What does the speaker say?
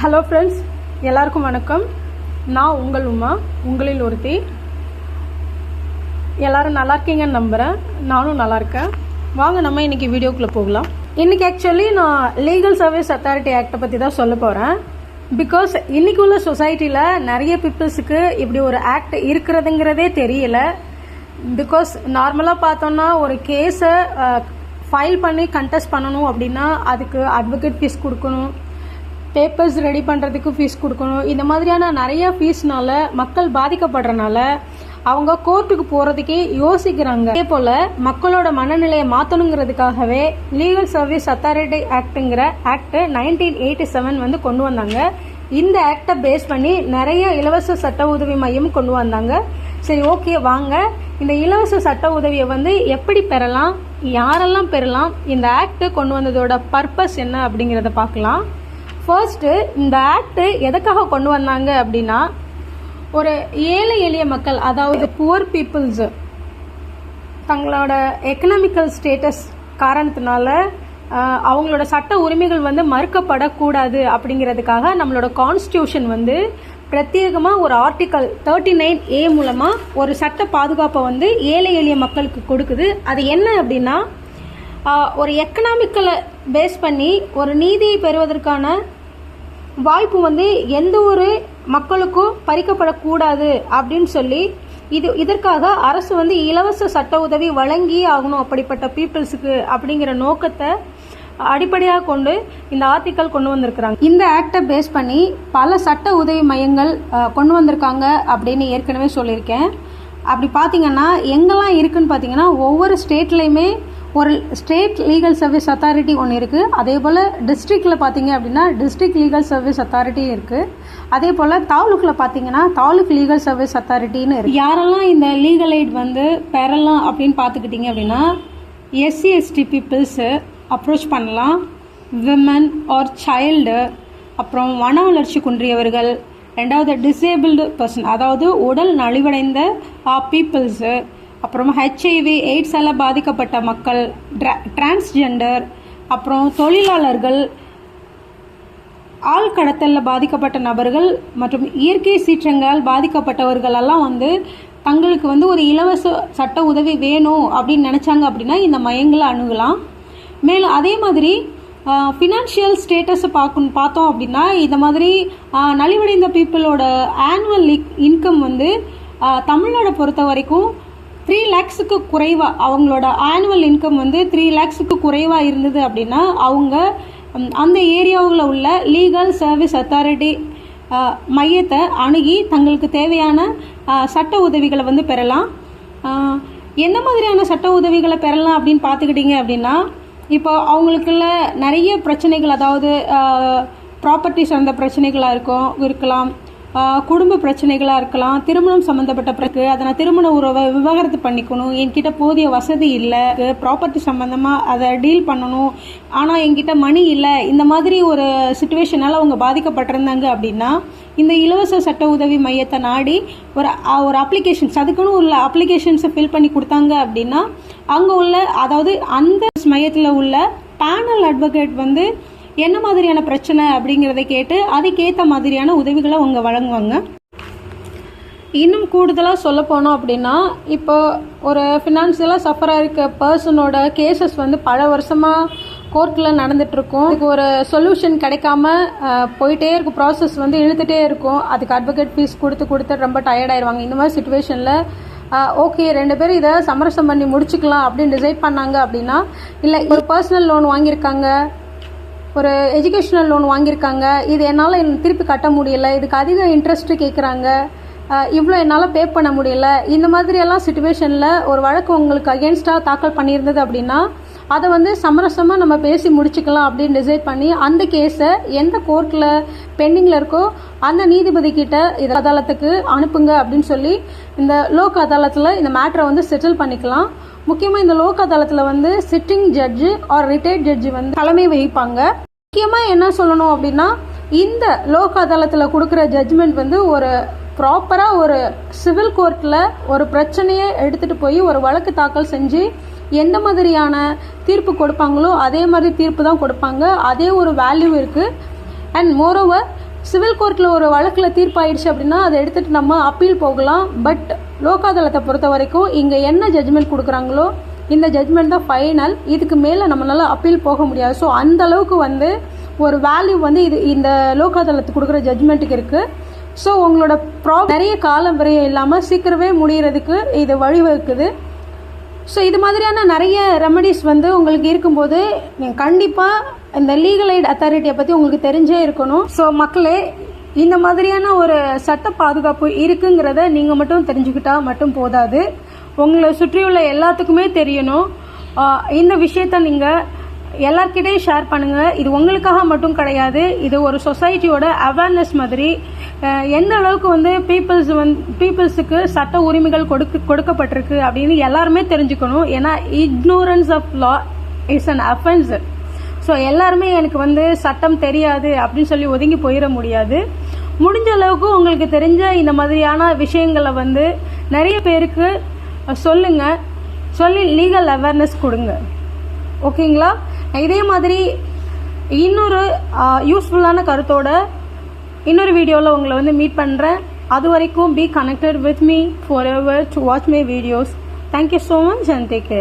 Hello friends எல்லாருக்கும் வணக்கம். நான் உங்கள் உமா. உங்களில் ஒருத்தி. எல்லோரும் நல்லா இருக்கீங்கன்னு நம்புகிறேன் நானும் நல்லா இருக்கேன். வாங்க நம்ம இன்றைக்கி வீடியோக்குள்ளே போகலாம். இன்றைக்கி ஆக்சுவலி நான் லீகல் சர்வீஸ் அத்தாரிட்டி ஆக்டை பற்றி தான் சொல்ல போகிறேன் பிகாஸ் இன்றைக்கி உள்ள சொசைட்டியில் நிறைய பீப்புள்ஸுக்கு இப்படி ஒரு ஆக்ட் இருக்கிறதுங்கிறதே தெரியல. பிகாஸ் நார்மலாக பார்த்தோன்னா ஒரு கேஸை ஃபைல் பண்ணி கண்டெஸ்ட் பண்ணணும் அப்படின்னா அதுக்கு அட்வொகேட் ஃபீஸ் கொடுக்கணும். பேப்பர்ஸ் ரெடி பண்ணுறதுக்கு ஃபீஸ் கொடுக்கணும். இந்த மாதிரியான நிறைய ஃபீஸ்னால மக்கள் பாதிக்கப்படுறனால அவங்க கோர்ட்டுக்கு போகிறதுக்கே யோசிக்கிறாங்க. அதே போல் மக்களோட மனநிலையை மாற்றணுங்கிறதுக்காகவே லீகல் சர்வீஸ் அத்தாரிட்டி ஆக்ட்டுங்கிற ஆக்ட் நைன்டீன் எயிட்டி செவன் வந்து கொண்டு வந்தாங்க. இந்த ஆக்டை பேஸ் பண்ணி நிறைய இலவச சட்ட உதவி மையம் கொண்டு வந்தாங்க. சரி ஓகே வாங்க. இந்த இலவச சட்ட உதவியை வந்து எப்படி பெறலாம்? யாரெல்லாம் பெறலாம்? இந்த ஆக்ட் கொண்டு வந்ததோட பர்பஸ் என்ன அப்படிங்கிறத பார்க்கலாம். ஃபர்ஸ்ட்டு இந்த ஆக்ட் எதுக்காக கொண்டு வந்தாங்க அப்படின்னா ஒரு ஏழை எளிய மக்கள் அதாவது புவர் பீப்புள்ஸு தங்களோட எக்கனாமிக்கல் ஸ்டேட்டஸ் காரணத்தினால அவங்களோட சட்ட உரிமைகள் வந்து மறுக்கப்படக்கூடாது அப்படிங்கிறதுக்காக நம்மளோட கான்ஸ்டியூஷன் வந்து பிரத்யேகமாக ஒரு ஆர்டிக்கல் தேர்ட்டி நைன் ஏ மூலமாக ஒரு சட்ட பாதுகாப்பை வந்து ஏழை எளிய மக்களுக்கு கொடுக்குது. அது என்ன அப்படின்னா ஒரு எக்கனாமிக்கலை பேஸ் பண்ணி ஒரு நீதியை பெறுவதற்கான வாய்ப்பு வந்து எந்த ஒரு மக்களுக்கும் பறிக்கப்படக்கூடாது அப்படின்னு சொல்லி இது இதற்காக அரசு வந்து இலவச சட்ட உதவி வழங்கி ஆகணும் அப்படிப்பட்ட பீப்புள்ஸுக்கு அப்படிங்கிற நோக்கத்தை அடிப்படையாக கொண்டு இந்த ஆர்டிக்கல் கொண்டு வந்திருக்கிறாங்க. இந்த ஆக்டை பேஸ் பண்ணி பல சட்ட உதவி மையங்கள் கொண்டு வந்திருக்காங்க அப்படின்னு ஏற்கனவே சொல்லியிருக்கேன். அப்படி பார்த்தீங்கன்னா எங்கெல்லாம் இருக்குன்னு பார்த்தீங்கன்னா ஒவ்வொரு ஸ்டேட்லேயுமே ஒரு ஸ்டேட் லீகல் சர்வீஸ் அத்தாரிட்டி ஒன்று இருக்குது அதே போல் டிஸ்ட்ரிக்டில் பார்த்தீங்க அப்படின்னா டிஸ்ட்ரிக்ட் லீகல் சர்வீஸ் அத்தாரிட்டி இருக்குது அதே போல் தாலுக்கில் பார்த்தீங்கன்னா தாலுக் லீகல் சர்வீஸ் அத்தாரிட்டின்னு இருக்குது யாரெல்லாம் இந்த லீகல் எய்ட் வந்து பெறலாம் அப்படின்னு பார்த்துக்கிட்டிங்க அப்படின்னா எஸ்சி எஸ்டி பீப்புள்ஸு அப்ரோச் பண்ணலாம். விமன் ஆர் சைல்டு அப்புறம் வன வளர்ச்சி குன்றியவர்கள் ரெண்டாவது டிசேபிள்டு பர்சன் அதாவது உடல் நலிவடைந்த பீப்புள்ஸு அப்புறம் ஹெச்ஐவி எய்ட்ஸால் பாதிக்கப்பட்ட மக்கள் ட்ரா டிரான்ஸ்ஜெண்டர் அப்புறம் தொழிலாளர்கள் ஆள் கடத்தலில் பாதிக்கப்பட்ட நபர்கள் மற்றும் இயற்கை சீற்றங்களால் பாதிக்கப்பட்டவர்களெல்லாம் வந்து தங்களுக்கு வந்து ஒரு இலவச சட்ட உதவி வேணும் அப்படின்னு நினச்சாங்க அப்படின்னா இந்த மையங்களை அணுகலாம். மேலும் அதே மாதிரி ஃபினான்ஷியல் ஸ்டேட்டஸை பார்க்கணும் பார்த்தோம் அப்படின்னா இந்த மாதிரி நலிவடைந்த பீப்புளோட ஆனுவல் இன்கம் வந்து ஆஹ், தமிழ்நாடை பொறுத்த வரைக்கும் த்ரீ லேக்ஸுக்கு குறைவாக அவங்களோட ஆனுவல் இன்கம் வந்து த்ரீ லேக்ஸுக்கு குறைவாக இருந்தது அப்படின்னா அவங்க அந்த ஏரியாவில் உள்ள லீகல் சர்வீஸ் அத்தாரிட்டி மையத்தை அணுகி தங்களுக்கு தேவையான சட்ட உதவிகளை வந்து பெறலாம் எந்த மாதிரியான சட்ட உதவிகளை பெறலாம் அப்படின்னு பார்த்துக்கிட்டிங்க அப்படின்னா இப்போ அவங்களுக்குள்ள நிறைய பிரச்சனைகள் அதாவது ப்ராப்பர்ட்டி சார்ந்த பிரச்சனைகளாக இருக்கும் இருக்கலாம் குடும்ப பிரச்சனைகளாக இருக்கலாம் திருமணம் சம்மந்தப்பட்ட பிறகு அதை நான் திருமண உறவை விவாகரத்து பண்ணிக்கணும் என்கிட்ட போதிய வசதி இல்லை ப்ராப்பர்ட்டி சம்மந்தமாக அதை டீல் பண்ணணும் ஆனால் என்கிட்ட மணி இல்லை இந்த மாதிரி ஒரு சுச்சுவேஷனால் அவங்க பாதிக்கப்பட்டிருந்தாங்க அப்படின்னா இந்த இலவச சட்ட உதவி மையத்தை நாடி ஒரு ஒரு அப்ளிகேஷன்ஸ் அதுக்குன்னு உள்ள அப்ளிகேஷன்ஸை ஃபில் பண்ணி கொடுத்தாங்க அப்படின்னா அங்கே உள்ள அதாவது அந்த மையத்தில் உள்ள பேனல் அட்வொகேட் வந்து என்ன மாதிரியான பிரச்சனை அப்படிங்கிறத கேட்டு அதுக்கேற்ற மாதிரியான உதவிகளை அவங்க வழங்குவாங்க. இன்னும் கூடுதலாக சொல்ல போனோம் அப்படின்னா இப்போ ஒரு ஃபினான்ஷியலாக சஃபராக இருக்க பர்சனோட கேசஸ் வந்து பல வருஷமாக கோர்ட்டில் நடந்துட்டுருக்கும் இதுக்கு ஒரு சொல்யூஷன் கிடைக்காம போயிட்டே இருக்கும் ப்ராசஸ் வந்து இழுத்துகிட்டே இருக்கும். அதுக்கு அட்வொகேட் ஃபீஸ் கொடுத்து கொடுத்து ரொம்ப டயர்டாயிருவாங்க இந்த மாதிரி சுச்சுவேஷனில் ஓகே ரெண்டு பேரும் இதை சமரசம் பண்ணி முடிச்சுக்கலாம் அப்படின்னு டிசைட் பண்ணாங்க அப்படின்னா இல்லை ஒரு பர்சனல் லோன் வாங்கியிருக்காங்க. ஒரு எஜுகேஷனல் லோன் வாங்கியிருக்காங்க. இது என்னால் திருப்பி கட்ட முடியல. இதுக்கு அதிக இன்ட்ரெஸ்ட்டு கேட்குறாங்க இவ்வளோ என்னால் பே பண்ண முடியல. இந்த மாதிரியெல்லாம் சுச்சுவேஷனில் ஒரு வழக்கு உங்களுக்கு அகேன்ஸ்டாக தாக்கல் பண்ணியிருந்தது அப்படின்னா அதை வந்து சமரசமாக நம்ம பேசி முடிச்சுக்கலாம் அப்படின்னு டிசைட் பண்ணி அந்த கேஸை எந்த கோர்ட்டில் பெண்டிங்கில் இருக்கோ அந்த நீதிபதி கிட்ட இது அதாலத்துக்கு அனுப்புங்க அப்படின்னு சொல்லி இந்த லோக் அதாலத்தில் இந்த மேட்ரை வந்து செட்டில் பண்ணிக்கலாம். முக்கியமாக இந்த லோக் அதாலத்தில் வந்து sitting judge or retired judge வந்து தலைமை வகிப்பாங்க. முக்கியமாக என்ன சொல்லணும் அப்படின்னா இந்த லோக் அதாலத்தில் கொடுக்குற ஜட்ஜ்மெண்ட் வந்து ஒரு ப்ராப்பராக ஒரு சிவில் கோர்ட்டில் ஒரு பிரச்சனையை எடுத்துகிட்டு போய் ஒரு வழக்கு தாக்கல் செஞ்சு எந்த மாதிரியான தீர்ப்பு கொடுப்பாங்களோ அதே மாதிரி தீர்ப்பு தான் கொடுப்பாங்க. அதே ஒரு வேல்யூ இருக்குது அண்ட் மோரோவர் சிவில் கோர்ட்டில் ஒரு வழக்கில் தீர்ப்பாயிடுச்சு அப்படின்னா அதை எடுத்துகிட்டு நம்ம அப்பீல் போகலாம். பட் லோகாதளத்தை பொறுத்த வரைக்கும் இங்கே என்ன ஜட்ஜ்மெண்ட் கொடுக்குறாங்களோ இந்த ஜட்ஜ்மெண்ட் தான் ஃபைனல் இதுக்கு மேலே நம்மளால் அப்பீல் போக முடியாது. ஸோ அந்த அளவுக்கு வந்து ஒரு வேல்யூ வந்து இது இந்த லோக் கொடுக்குற ஜட்ஜ்மெண்ட்டுக்கு இருக்குது ஸோ உங்களோட ப்ராப் நிறைய காலம் விரயம் இல்லாமல் சீக்கிரமே முடிகிறதுக்கு இது வழிவகுக்குது. ஸோ இது மாதிரியான நிறைய ரெமடிஸ் வந்து உங்களுக்கு இருக்கும்போது நீங்கள் கண்டிப்பாக இந்த லீகல் எய்ட் அத்தாரிட்டியை பற்றி உங்களுக்கு தெரிஞ்சே இருக்கணும். ஸோ மக்களே இந்த மாதிரியான ஒரு சட்ட பாதுகாப்பு இருக்குங்கிறத நீங்கள் மட்டும் தெரிஞ்சுக்கிட்டா மட்டும் போதாது. உங்களை சுற்றியுள்ள எல்லாத்துக்குமே தெரியணும். இந்த விஷயத்த நீங்கள் எல்லார்கிட்டையும் ஷேர் பண்ணுங்கள் இது உங்களுக்காக மட்டும் கிடையாது. இது ஒரு சொசைட்டியோட அவேர்னஸ் மாதிரி. எந்த அளவுக்கு வந்து பீப்புள்ஸ் வந்து பீப்புள்ஸுக்கு சட்ட உரிமைகள் கொடுக்க கொடுக்கப்பட்டிருக்கு அப்படின்னு எல்லாருமே தெரிஞ்சுக்கணும். ஏன்னா ignorance of law is an offence so எல்லாருமே எனக்கு வந்து சட்டம் தெரியாது அப்படின்னு சொல்லி ஒதுங்கி போயிட முடியாது. முடிஞ்ச அளவுக்கு உங்களுக்கு தெரிஞ்ச இந்த மாதிரியான விஷயங்களை வந்து நிறைய பேருக்கு சொல்லுங்க. சொல்லி லீகல் அவேர்னஸ் கொடுங்க. ஓகேங்களா? இதே மாதிரி இன்னொரு யூஸ்ஃபுல்லான கருத்தோட இன்னொரு வீடியோவில் உங்களை வந்து மீட் பண்ணுறேன் அது வரைக்கும் be connected with me forever to watch my videos thank you so much and take care